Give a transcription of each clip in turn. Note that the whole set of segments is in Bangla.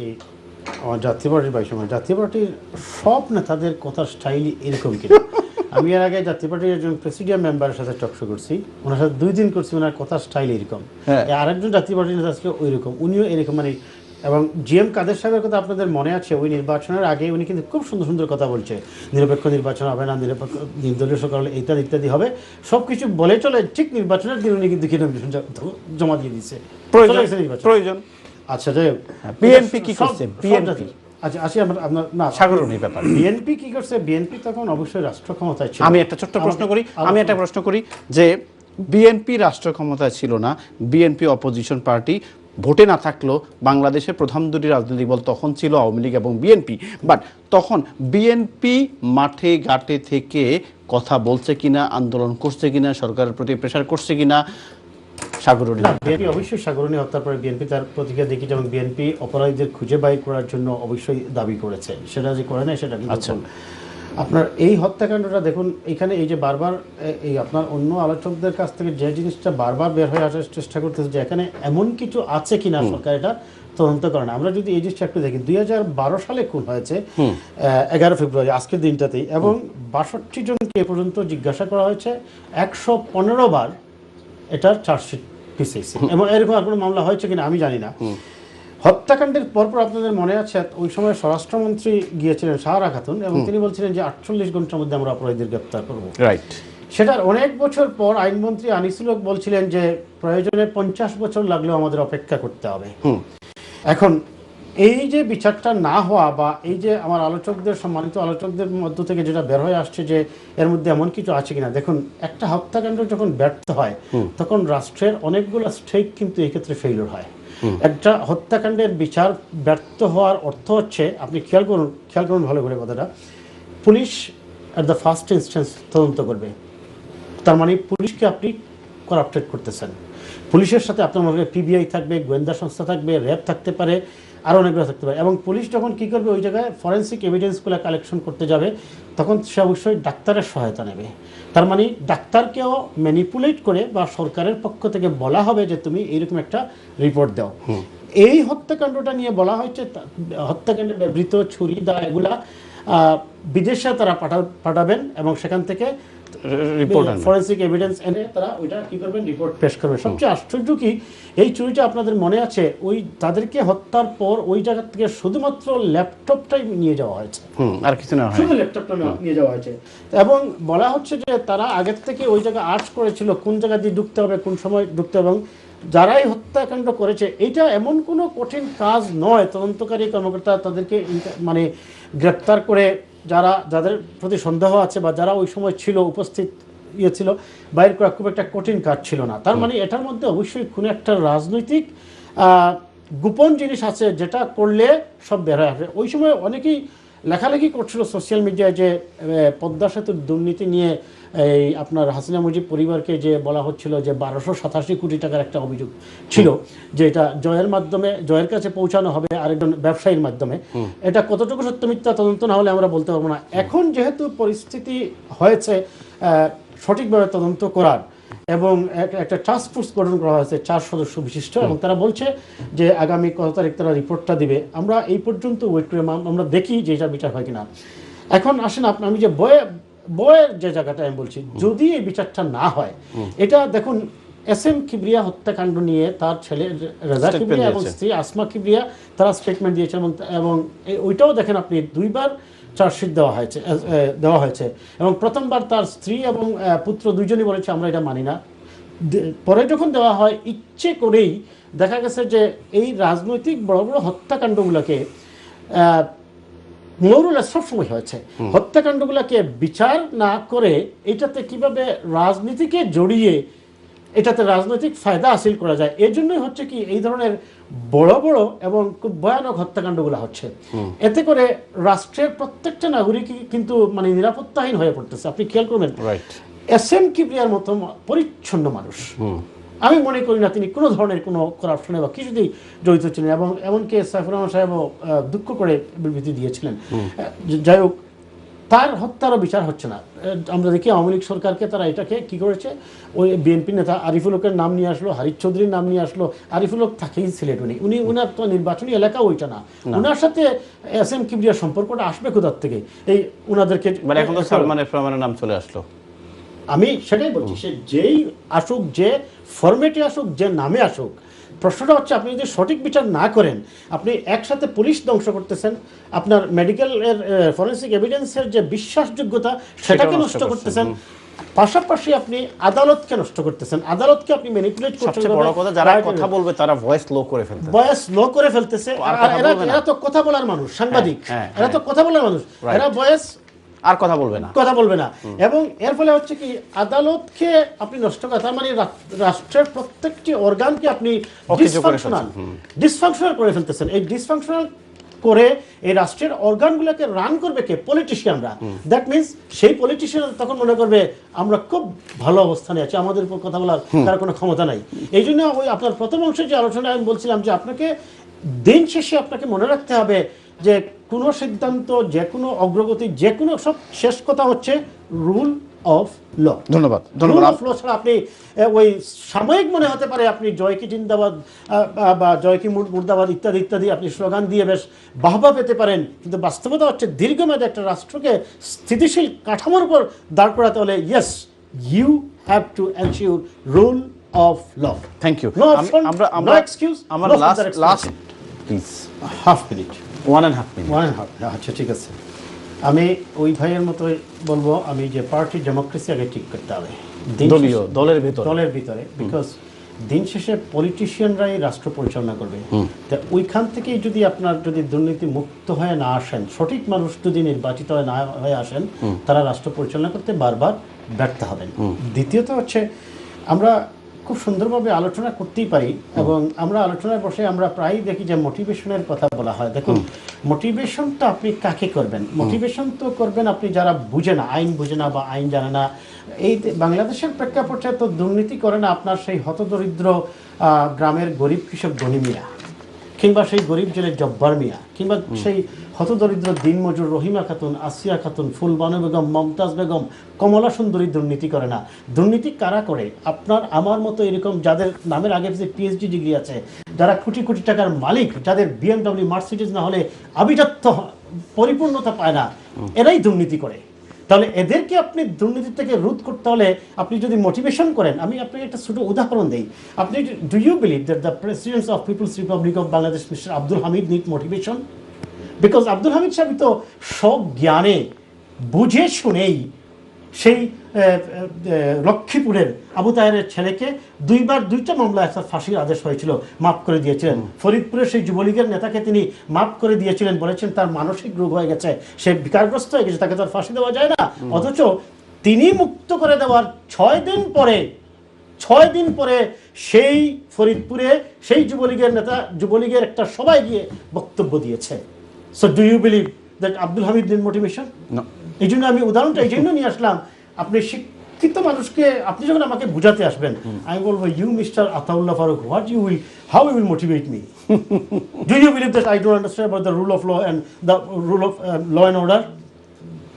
এই আমার জাতীয় পার্টির বাইশ সময় জাতীয় পার্টির সব নেতাদের কথার স্টাইলই এরকম কিনা। আমি এর আগে জাতীয় পার্টির একজন প্রেসিডিয়াম মেম্বারের সাথে টকশো করছি ওনার সাথে দুই দিন করছি ওনার কথার স্টাইল এরকম। হ্যাঁ। আরেকজন জাতীয় পার্টির নেতা ছিল ওই রকম উনিও এরকম মানে এবং জি এম কাদের সাহেবের কথা আপনাদের মনে আছে? ওই নির্বাচনের আগে উনি কিন্তু খুব সুন্দর সুন্দর কথা বলছে নিরপেক্ষ নির্বাচন হবে না নিরপেক্ষ নির্দলীয় সরকার ইত্যাদি ইত্যাদি হবে সব কিছু বলে চলে ঠিক নির্বাচনের দিন উনি কিন্তু জমা দিয়ে দিচ্ছে প্রয়োজন। আচ্ছা যাই হোক। BNP কি সব- করছে? জাতি- আচ্ছা আসি আমরা আপনার না সাগরণীর ব্যাপার। বিএনপি কি করছে? বিএনপি তখন অবশ্যই রাষ্ট্র ক্ষমতায় ছিল। আমি একটা ছোট্ট প্রশ্ন করি। আমি একটা প্রশ্ন করি যে বিএনপি রাষ্ট্র ক্ষমতায় ছিল না বিএনপি অপোজিশন পার্টি ভোটে না থাকলেও বাংলাদেশের প্রধান দুটি রাজনৈতিক দল তখন ছিল আওয়ামী লীগ এবং বিএনপি। বাট তখন বিএনপি মাঠে ঘাটে থেকে কথা বলছে কিনা আন্দোলন করছে কিনা সরকারের প্রতি প্রেশার করছে কিনা সাগরণী। বিএনপি অবশ্যই সাগরণী হত্যার পরে বিএনপি তার প্রতিক্রিয়া দেখি যেমন বিএনপি অপরাধীদের খুঁজে বাই করার জন্য অবশ্যই দাবি করেছে। সেটা যে করে না সেটা কিন্তু আচ্ছা। আপনার এই হত্যাকাণ্ডটা দেখুন এখানে এই যে বারবার এই আপনার অন্য আলোচকদের কাছ থেকে যে জিনিসটা বারবার বের হয়ে আসার চেষ্টা করতেছে যে এখানে এমন কিছু আছে কিনা সরকার এটা তদন্ত করে না। আমরা যদি এই জিনিসটা একটু দেখি দুই হাজার বারো সালে খুন হয়েছে এগারো ফেব্রুয়ারি আজকের দিনটাতেই এবং বাষট্টি জনকে এ পর্যন্ত জিজ্ঞাসা করা হয়েছে একশো পনেরো বার এটার চার্জশিট পিছিয়েছে এবং এরকম আর কোনো মামলা হয়েছে কিনা আমি জানি না। হত্যাকাণ্ডের পরপর আপনাদের মনে আছে ওই সময় স্বরাষ্ট্রমন্ত্রী গিয়েছিলেন সাহারা খাতুন এবং তিনি বলছিলেন যে আটচল্লিশ ঘণ্টার মধ্যে আমরা অপরাধীদের গ্রেপ্তার করব। রাইট সেটার অনেক বছর পর আইনমন্ত্রী আনিসুল হক বলছিলেন যে প্রয়োজনে পঞ্চাশ বছর লাগলেও আমাদের অপেক্ষা করতে হবে। এখন এই যে বিচারটা না হওয়া বা এই যে আমার আলোচকদের সম্মানিত আলোচকদের মধ্য থেকে যেটা বের হয়ে আসছে যে এর মধ্যে এমন কিছু আছে কিনা। দেখুন একটা হত্যাকাণ্ড যখন ব্যর্থ হয় তখন রাষ্ট্রের অনেকগুলো স্টেক কিন্তু এই ক্ষেত্রে ফেইলিওর হয় একটা হত্যাকাণ্ডের বিচার ব্যর্থ হওয়ার অর্থ হচ্ছে আপনি খেয়াল করুন খেয়াল করুন ভালো করে কথাটা police at the first instance তদন্ত করবে। তার মানে পুলিশকে আপনি করাপ্টেড করতেছেন। পুলিশের সাথে আপনার মধ্যে পিবিআই থাকবে গোয়েন্দা সংস্থা থাকবে র্যাব থাকতে পারে আরও অনেকগুলো থাকতে পারে। এবং পুলিশ যখন কী করবে ওই জায়গায় ফরেন্সিক এভিডেন্সগুলো কালেকশন করতে যাবে তখন সে অবশ্যই ডাক্তারের সহায়তা নেবে। তার মানে ডাক্তারকেও ম্যানিপুলেট করে বা সরকারের পক্ষ থেকে বলা হবে যে তুমি এইরকম একটা রিপোর্ট দাও। এই হত্যাকাণ্ডটা নিয়ে বলা হয়েছে হত্যাকাণ্ডে ব্যবহৃত ছুরি দা এগুলা আহ, বিদেশে তারা পাঠা পাঠাবেন এবং সেখান থেকে রিপোর্ট ফরেন্সিক এভিডেন্স এনে তারা ওইটা কি করবেন রিপোর্ট পেশ করবে সবচেয়ে আশ্চর্য কি এই চুরিটা আপনাদের মনে আছে? ওই তাদেরকে হত্যার পর ওই জায়গা থেকে শুধুমাত্র ল্যাপটপটাই নিয়ে যাওয়া হয়েছে। আর কিছু না শুধু ল্যাপটপটা নিয়ে যাওয়া হয়েছে। এবং বলা হচ্ছে যে তারা আগের থেকে ওই জায়গায় আর্টস করেছিল কোন জায়গা দিয়ে ঢুকতে হবে কোন সময় ঢুকতে হবে এবং যারাই হত্যাকাণ্ড করেছে এটা এমন কোনো কঠিন কাজ নয়। তদন্তকারী কর্মকর্তা তাদেরকে মানে গ্রেপ্তার করে যারা যাদের প্রতি সন্দেহ আছে বা যারা ওই সময় ছিল উপস্থিত ইয়ে ছিল বাইর করা খুব একটা কঠিন কাজ ছিল না। তার মানে এটার মধ্যে অবশ্যই কোনো একটা রাজনৈতিক গোপন জিনিস আছে যেটা করলে সব বের হয়ে। আসবে ওই সময় অনেকেই লেখালেখি করছিল সোশ্যাল মিডিয়ায় যে পদ্মা সেতুর দুর্নীতি নিয়ে এই আপনার হাসিনা মুজিব পরিবারকে যে বলা হচ্ছিল যে বারোশো সাতাশি কোটি টাকার একটা অভিযোগ ছিল যে এটা জয়ের মাধ্যমে জয়ের কাছে পৌঁছানো হবে আরেকজন ব্যবসায়ীর মাধ্যমে। এটা কতটুকু সত্য মিথ্যা তদন্ত না হলে আমরা বলতে পারব না। এখন যেহেতু পরিস্থিতি হয়েছে সঠিকভাবে তদন্ত করার এবং একটা টাস্ক ফোর্স গঠন করা হয়েছে চার সদস্য বিশিষ্ট এবং তারা বলছে যে আগামী কত তারিখ তারা রিপোর্টটা দিবে। আমরা এই পর্যন্ত ওয়েট করে আমরা দেখি যে এটা বিচার হয় কিনা। এখন আসেন আপনি আমি যে বয়ে বয়ের যে জায়গাটা আমি বলছি যদি এই বিচারটা না হয় এটা দেখুন এস এম কিবরিয়া হত্যাকাণ্ড নিয়ে তার ছেলে রেজা কিবরিয়া এবং স্ত্রী আসমা কিবরিয়া তারা স্টেটমেন্ট দিয়েছে এবং এবং ওইটাও দেখেন আপনি দুইবার চার্জশিট দেওয়া হয়েছে দেওয়া হয়েছে। এবং প্রথমবার তার স্ত্রী এবং পুত্র দুইজনই বলেছে আমরা এটা মানি না। পরে যখন দেওয়া হয় ইচ্ছে করেই দেখা গেছে যে এই রাজনৈতিক বড় বড় হত্যাকাণ্ডগুলোকে আহ, মৌরুলা সবসময় হয়েছে। হত্যাকাণ্ডগুলোকে বিচার না করে এটাতে কীভাবে রাজনীতিকে জড়িয়ে এটাতে রাজনৈতিক ফায়দা হাসিল করা যায়। এর জন্যই হচ্ছে কি এই ধরনের বড় বড় এবং খুব ভয়ানক হত্যাকাণ্ডগুলো হচ্ছে। এতে করে রাষ্ট্রের প্রত্যেকটা নাগরিকই কিন্তু মানে নিরাপত্তাহীন হয়ে পড়তেছে। আপনি খেয়াল করবেন এস এম কিবরিয়ার মতো পরিচ্ছন্ন মানুষ। আমি মনে করি না তিনি কোনো ধরনের কোনো করাপশনে বা কিছুতেই জড়িত ছিলেন এবং এমনকি সাইফুর রহমান সাহেবও দুঃখ করে বিবৃতি দিয়েছিলেন। যাই হোক তার হত্যারও বিচার হচ্ছে না। আমরা দেখি আওয়ামী লীগ সরকারকে তারা এটাকে কি করেছে? ওই বিএনপি নেতা আরিফুল হকের নাম নিয়ে আসলো হারিফ চৌধুরীর নাম নিয়ে আসলো। আরিফুল হক থাকেই সিলেট উনি। উনি উনার তো নির্বাচনী এলাকা ওইটা না। উনার সাথে এস এম কিবরিয়ার সম্পর্কটা আসবে কোথার থেকে? এই উনাদেরকে মানে এখন তো সালমান এফ রহমানের নাম চলে আসলো। আমি সেটাই বলছি সে যেই আসুক যে ফরম্যাটে আসুক যে নামে আসুক প্রশ্নটা হচ্ছে আপনি যদি সঠিক বিচার না করেন আপনি একসাথে পুলিশ ধ্বংস করতেছেন আপনার মেডিকেল এর ফরেন্সিক এভিডেন্সের যে বিশ্বাসযোগ্যতা সেটাকে নষ্ট করতেছেন। পাশাপাশি আপনি আদালতকে নষ্ট করতেছেন। আদালতকে আপনি ম্যানিপুলেট করছেন সবচেয়ে বড় কথা যারা কথা বলবে তারা ভয়েস লো করে ফেলতে ভয়েস লো করে ফেলতেছে। আর এরা এরা তো কথা বলার মানুষ সাংবাদিক। হ্যাঁ, এরা তো কথা বলার মানুষ। এরা বয়স আর কথা বলবে না। কথা বলবে না। এবং এর ফলে হচ্ছে কি আদালতকে আপনি নষ্ট তার মানে রাষ্ট্রের প্রত্যেকটি অর্গানকে আপনি ডিসফাংশনাল ডিসফাংশনাল করে ফেলতেছেন। এই ডিসফাংশনাল করে এই রাষ্ট্রের অর্গানগুলোকে রান করবে কে? পলিটিশিয়ানরা দ্যাট মিন্স সেই পলিটিশিয়ান তখন মনে করবে আমরা খুব ভালো অবস্থানে আছি আমাদের উপর কথা বলার তার কোনো ক্ষমতা নাই। এই জন্য ওই আপনার প্রথম অংশে যে আলোচনা আমি বলছিলাম যে আপনাকে দিন শেষে আপনাকে মনে রাখতে হবে যে কোনো সিদ্ধান্ত যে কোনো অগ্রগতি যে কোনো সব শেষ কথা হচ্ছে রুল অফ ল ধন্যবাদ ধন্যবাদ। অফ ল ছাড়া আপনি ওই সাময়িক মনে হতে পারে আপনি জয়কি জিন্দাবাদ বা- জয়কি মুর- মুর্দাবাদ ইত্যাদি ইত্যাদি আপনি স্লোগান দিয়ে বেশ বাহবা পেতে পারেন। কিন্তু বাস্তবতা হচ্ছে দীর্ঘমেয়াদে একটা রাষ্ট্রকে স্থিতিশীল কাঠামোর উপর দাঁড় করাতে হলে yes you have to ensure rule of law thank you আমরা আমরা excuse, আমার last last please half minute one and half minute one half আচ্ছা ঠিক আছে। আমি ওই ভাইয়ের মতোই বলব আমি যে পার্টি ডেমোক্রেসি আগে ঠিক করতে হবে। দলীয় দলের ভেতর। দলের ভিতরে বিকজ দিন শেষে পলিটিশিয়ানরাই রাষ্ট্র পরিচালনা করবে। তা ওইখান থেকেই যদি আপনার যদি দুর্নীতি মুক্ত হয়ে না আসেন সঠিক মানুষ যদি নির্বাচিত হয়ে না হয়ে আসেন তারা রাষ্ট্র পরিচালনা করতে বারবার ব্যর্থ হবেন। দ্বিতীয়ত হচ্ছে আমরা খুব সুন্দরভাবে আলোচনা করতেই পারি এবং আমরা আলোচনায় বসে আমরা প্রায়ই দেখি যে মোটিভেশনের কথা বলা হয়। দেখুন মোটিভেশন তো আপনি কাকে করবেন? মোটিভেশন তো করবেন আপনি যারা বুঝে না আইন বুঝে না বা আইন জানে না। এই বাংলাদেশের প্রেক্ষাপটে তো দুর্নীতি করে না আপনার সেই হতদরিদ্র গ্রামের গরিব কৃষক গনি মিয়া কিংবা সেই গরিব জেলের জব্বার মিয়া কিংবা সেই হতদরিদ্র দিনমজুর রহিমা খাতুন আসিয়া খাতুন ফুলবানু বেগম মমতাজ বেগম কমলা সুন্দরী দুর্নীতি করে না। দুর্নীতি কারা করে? আপনার আমার মতো এরকম যাদের নামের আগে যে পিএইচডি ডিগ্রি আছে যারা কোটি কোটি টাকার মালিক যাদের বিএমডব্লিউ মার্সিডিজ না হলে আবিজাত্য পরিপূর্ণতা পায় না এরাই দুর্নীতি করে। তাহলে এদেরকে আপনি দুর্নীতি থেকে রোধ করতে হলে আপনি যদি মোটিভেশন করেন, আমি আপনাকে একটা ছোটো উদাহরণ দিই। আপনি do you believe that the president of people's republic of Bangladesh mister Abdul Hamid need motivation because Abdul Hamid saheb তো সব জ্ঞানে, বুঝে শুনেই সেই লক্ষ্মীপুরের আবু তাহেরের ছেলেকে দুইবার দুইটা মামলায় তার ফাঁসির আদেশ হয়েছিল মাফ করে দিয়েছিলেন। ফরিদপুরের সেই যুবলীগের নেতাকে তিনি মাফ করে দিয়েছিলেন বলেছেন তার মানসিক রোগ হয়ে গেছে সে বিকারগ্রস্ত হয়ে গেছে তাকে তার ফাঁসি দেওয়া যায় না। অথচ তিনি মুক্ত করে দেওয়ার ছয় দিন পরে ছয় দিন পরে সেই ফরিদপুরে সেই যুবলীগের নেতা যুবলীগের একটা সবাই গিয়ে বক্তব্য দিয়েছে। So do you believe that Abdul Hamid দিন মোটিভেশন এই জন্য আমি উদাহরণটা এই জন্য নিয়ে আসলাম আপনি শিক্ষিত মানুষকে আপনি যখন আমাকে বুঝাতে আসবেন আমি বলব you mister Ataullah Farooq what you will how you will motivate me do you believe that I don't understand about the rule of law and the rule of law and order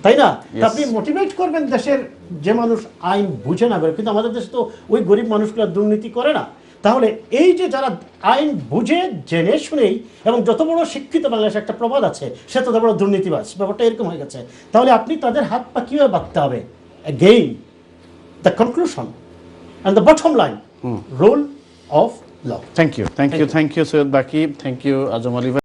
তাই না? আপনি মোটিভেট করবেন দেশের যে মানুষ আইন বুঝে না কিন্তু আমাদের দেশে তো ওই গরিব মানুষগুলো দুর্নীতি করে না। তাহলে এই যে যারা আইন বুঝে জেনে শুনেই এবং যত বড় শিক্ষিত বাংলাদেশে একটা প্রবাদ আছে সে তত বড় দুর্নীতিবাস ব্যাপারটা এরকম হয়ে গেছে। তাহলে আপনি তাদের হাত পা কীভাবে বাঁধতে হবে? again the conclusion and the bottom line hmm. role of law. Thank you. Thank, you. Thank you, Sir Baki. Thank you, Azam Ali.